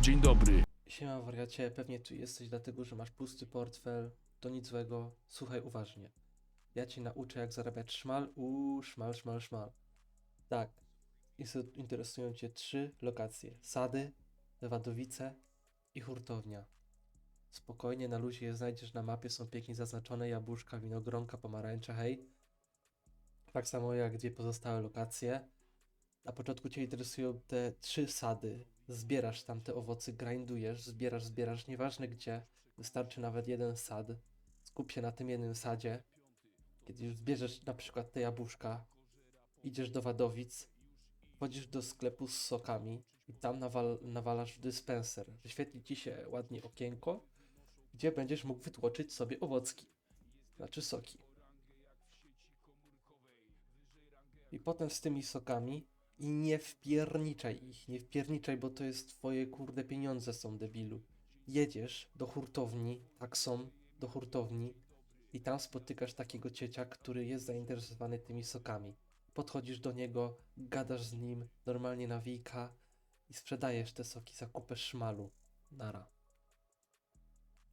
Dzień dobry. Siema wariacie, pewnie tu jesteś dlatego, że masz pusty portfel, to nic złego, słuchaj uważnie. Ja cię nauczę jak zarabiać szmal, uuu, szmal, szmal, szmal. Tak, interesują cię trzy lokacje, Sady, Lewadowice i Hurtownia. Spokojnie, na luzie je znajdziesz na mapie, są pięknie zaznaczone, jabłuszka, winogronka, pomarańcze, hej. Tak samo jak gdzie pozostałe lokacje. Na początku cię interesują te trzy sady. Zbierasz tam te owoce, grindujesz, zbierasz, zbierasz, nieważne gdzie. Wystarczy nawet jeden sad. Skup się na tym jednym sadzie. Kiedy już zbierzesz na przykład te jabłuszka, idziesz do Wadowic, wchodzisz do sklepu z sokami i tam nawal, nawalasz w dyspenser. Wyświetli ci się ładnie okienko, gdzie będziesz mógł wytłoczyć sobie owocki. Znaczy soki. I potem z tymi sokami i nie wpierniczaj ich, nie wpierniczaj, bo to jest twoje kurde pieniądze są debilu. Jedziesz do hurtowni, tak są, do hurtowni i tam spotykasz takiego ciecia, który jest zainteresowany tymi sokami. Podchodzisz do niego, gadasz z nim normalnie na wijka i sprzedajesz te soki za kupę szmalu. Nara.